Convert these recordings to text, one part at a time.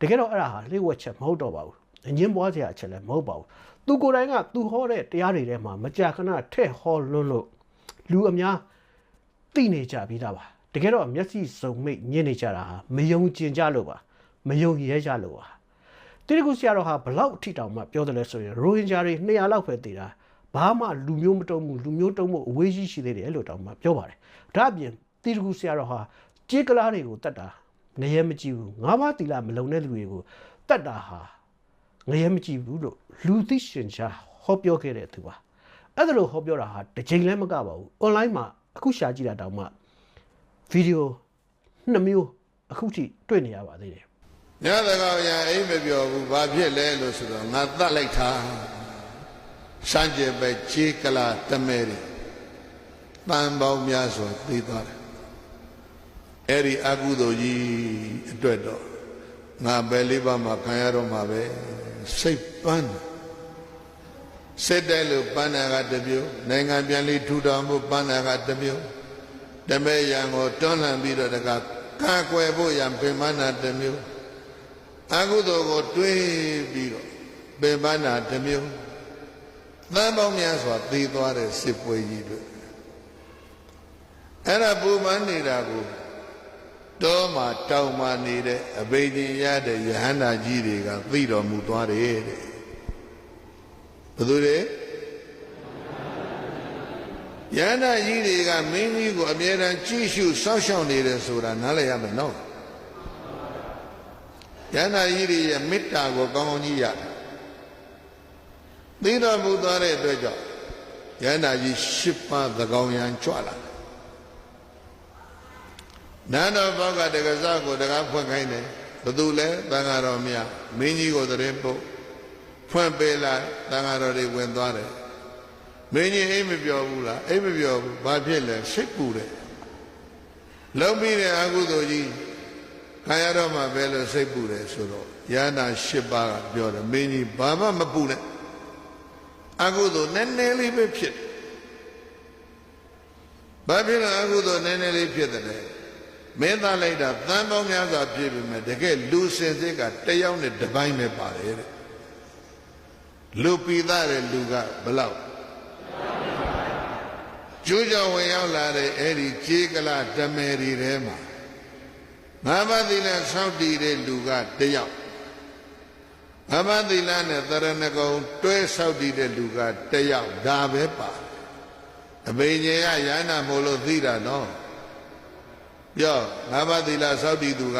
တကယ်တော့အဲ့ဒါဟာလျှို့ဝှက်ချက်မဟုတ်တော့ပါဘူးအငင်းပွားစရာအချက်လည်းမဟုတ်ပါဘူးသူကိုယ်တိုင်ကသူဟောတဲ့တရားတွေထဲမှာမကြာခဏထဲ့ဟောလွန်းလို့လူအများသိနေကြပြီးသားပါတကယ်တော့မျက်စိစုံမိတ်ညင်နေကြတာဟာမယုံကျင်ကြလို့ပါမယုံရဲကြလို့ပါတိရကုဆရာတော်ဟာဘလောက်အထိတောင်မှပြောတယ်လဲဆိုရင်ရိုဟင်ဂျာတွေ200လောက်ပဲတည်တာဘာမှလူမျိုးမတုံးဘူးလူမျိုးတုံးမှုအဝေးကြီးရှိသေးတယ်လို့တောင်မှပြောပါတယ်ဒါအပြင်တိရကုဆရာတော်ဟာကြေးကလားတွေကိုတတ်တာ ငရဲမကြည့်ဘူးငါးပါးတီလာမလုံတဲ့လူတွေကိုတတ်တာဟာငရဲမကြည့်ဘူးလို့လူသိရှင်ချာဟောပြောခဲ့တဲ့သူပါအဲ့ဒါလို့ဟောပြောတာဟာတစ်ချိန်လည်းမကပါဘူး online မှာအခုရှာကြည့်တာတောင်မှဗီဒီယိုနှစ်မျိုးအခုထိတွေ့နေရပါသေးတယ်ညသကောင်ရအိမ်မပြောဘူးဘာဖြစ်လဲလို့ဆိုတော့ငါတတ်လိုက်တာစံကြယ်ပဲခြေကလာတမဲတွေတန်ပေါင်းများစွာသိသွားတယ် အဲ့ဒီအကုသိုလ်ကြီးအတွက်တော့ငါပဲလေးပါးမှာခံရတော့မှာပဲစိတ်ပန်းတယ်စစ်တယ်လို့ပန်းနာကတစ်မျိုးနိုင်ငံပြန်လေးထူထောင်မှုပန်းနာကတစ်မျိုးတမဲရံကိုတွန်းလှန်ပြီးတော့တကကာကွယ်ဖို့ရံပင်မနာတစ်မျိုးအကုသိုလ်ကိုတွေးပြီးတော့ပင်ပန်းတာတစ်မျိုးသမ်းပေါင်းများစွာသေသွားတဲ့စစ်ပွဲကြီးတွေအဲ့ဒါပူပန်းနေတာကို တောမှာတောင်မှာနေတဲ့အဘိဓိယတဲ့ယဟန္တာကြီးတွေကသိတော်မူသွားတယ်တဲ့ဘယ်သူတွေယဟန္တာကြီးတွေကမင်းကြီးကိုအမြဲတမ်းကြည့်ရှုစောင့်ရှောက်နေတယ်ဆိုတာနားလည်ရမယ်နော်ယန္တာကြီးတွေရဲ့မေတ္တာကိုကောင်းကောင်းကြီးရတယ်။သိတော်မူသွားတဲ့အတွက်ကြောင့်ယန္တာကြီးရှစ်ပါးသကောင်ရန်ကြွလာတယ်။ နန္ဒဘောကတက္ကစကိုတကားဖွင့်ခိုင်းတယ်။ဘသူလဲတန်ဃာတော်မြတ်မင်းကြီးကိုတရင်ပုတ်ဖွင့်ပေးလိုက်တန်ဃာတော်တွေဝင်သွားတယ်။မင်းကြီးအိမ်မပြောဘူးလားအိမ်မပြောဘူးဘာဖြစ်လဲစိတ်ပူတယ်။လုံးပြီးတဲ့အကုသိုလ်ကြီးခံရတော့မှပဲလို့စိတ်ပူတယ်ဆိုတော့ယာနာ၈ပါးကပြောတယ်မင်းကြီးဘာမှမပူနဲ့အကုသိုလ်နည်းနည်းလေးပဲဖြစ်တယ်ဘာဖြစ်လို့အကုသိုလ်နည်းနည်းလေးဖြစ်တယ်လဲ မင်းသားလိုက်တာသံပေါင်းများစွာဖြစ်ပြီမဲ့တကယ်လူစင်စစ်ကတယောက်နဲ့တစ်ပိုင်းပဲပါတယ်တဲ့လူပိသားတဲ့လူကဘလောက်ကျိုးကြောင့်ဝင်ရောက်လာတဲ့အဲ့ဒီခြေကလာတမယ်တွေထဲမှာငါးပါးသီလစောင့်တည်တဲ့လူကတယောက်ငါးပါးသီလနဲ့တရဏဂုံတွဲစောင့်တည်တဲ့လူကတယောက်ဒါပဲပါအဘိညာကရဟနာမို့လို့သိတာနော် ပြောငါးပါးသီလစောင့်တည်သူက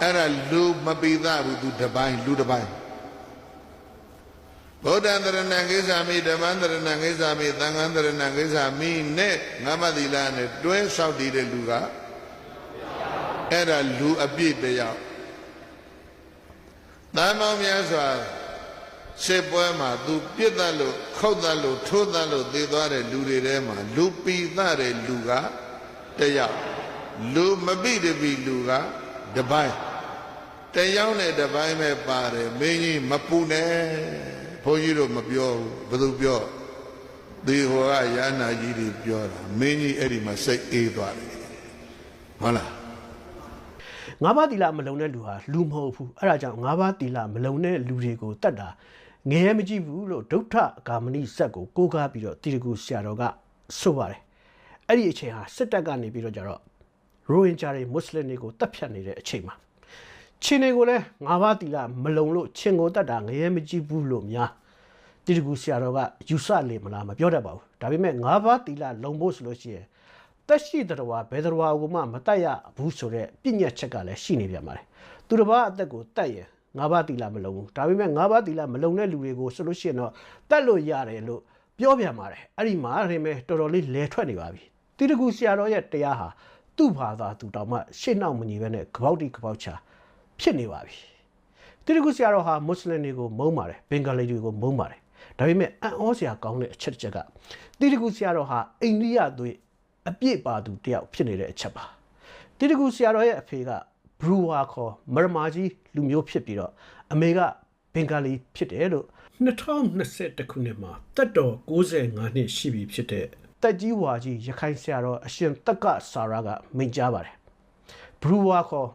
အဲ့ဒါလူမပိသဘူးသူတပိုင်းလူတပိုင်းဗုဒ္ဓံတရဏံကိစ္ဆာမိဓမ္မံတရဏံကိစ္ဆာမိသံဃံတရဏံကိစ္ဆာမိနဲ့ငါးပါးသီလနဲ့တွဲစောင့်တည်တဲ့လူကအဲ့ဒါလူအပြည့်တယောက်တန်ပေါင်းများစွာစစ်ပွဲမှာသူပြစ်တတ်လို့ခုတ်တတ်လို့ထိုးတတ်လို့သေသွားတဲ့လူတွေထဲမှာလူပီသတဲ့လူက တယောက်လူမပိတပိလူကတပိုင်းတယောက်နဲ့တပိုင်းပဲပါတယ်မင်းကြီးမပူနဲ့ဘုန်းကြီးတို့မပြောဘူးဘယ်သူပြောဒီဟောကရာနာကြီးတွေပြောတာမင်းကြီးအဲ့ဒီမှာစိတ်အေးသွားတယ်ဟုတ်လားငါးပါးတီလာမလုံတဲ့လူဟာလူမဟုတ်ဘူးအဲ့ဒါကြောင့်ငါးပါးတီလာမလုံတဲ့လူတွေကိုတတ်တာငရဲမကြည့်ဘူးလို့ဒုဋ္ဌဂါမဏိဇက်ကိုကိုးကားပြီးတော့တိရကုဆရာတော်ကဆိုပါတယ် အဲ့ဒီအချိန်ဟာစစ်တပ်ကနေပြီးတော့ကြတော့ရိုဟင်ဂျာတွေမွတ်စလင်တွေကိုတပ်ဖြတ်နေတဲ့အချိန်မှာချင်းတွေကိုလည်းငါးပါးတီလာမလုံလို့ချင်းကိုတတ်တာငရဲမကြည့်ဘူးလို့များတိရကုဆရာတော်ကယူဆလေမလားမပြောတတ်ပါဘူးဒါပေမဲ့ငါးပါးတီလာလုံဖို့ဆိုလို့ရှိရင်တက်ရှိတတော်ဘယ်တော်ကိုမှမတက်ရဘူးဆိုတော့ပြည့်ညက်ချက်ကလည်းရှိနေပြန်ပါတယ်သူတစ်ပါးအသက်ကိုတက်ရင်ငါးပါးတီလာမလုံဘူးဒါပေမဲ့ငါးပါးတီလာမလုံတဲ့လူတွေကိုဆိုလို့ရှိရင်တော့တက်လို့ရတယ်လို့ပြောပြန်ပါတယ်အဲ့ဒီမှာရင်မဲတော်တော်လေးလဲထွက်နေပါပြီ တိတကူဆရာတော်ရဲ့တရားဟာသူ့ဘာသာသူတောင်မှရှေ့နောက်မညီဘဲနဲ့ကပောက်တီကပောက်ချာဖြစ်နေပါပြီတိတကူဆရာတော်ဟာမွတ်စလင်တွေကိုမုန်းပါတယ်ဘင်္ဂါလီတွေကိုမုန်းပါတယ်ဒါပေမဲ့အံ့ဩစရာကောင်းတဲ့အချက်တစ်ချက်ကတိတကူဆရာတော်ဟာအိန္ဒိယသွေးအပြည့်ပါသူတယောက်ဖြစ်နေတဲ့အချက်ပါတိတကူဆရာတော်ရဲ့အဖေကဘရူဝါခေါ်မရမာကြီးလူမျိုးဖြစ်ပြီးတော့အမေကဘင်္ဂါလီဖြစ်တယ်လို့2021ခုနှစ်မှာတက်တော်65နှစ်ရှိပြီဖြစ်တဲ့ တက်ကြီးဝါကြီးရခိုင်ဆရာတော်အရှင်တက္ကဆာရာကမိန့်ကြားပါတယ်ဘရူဝါခေါ်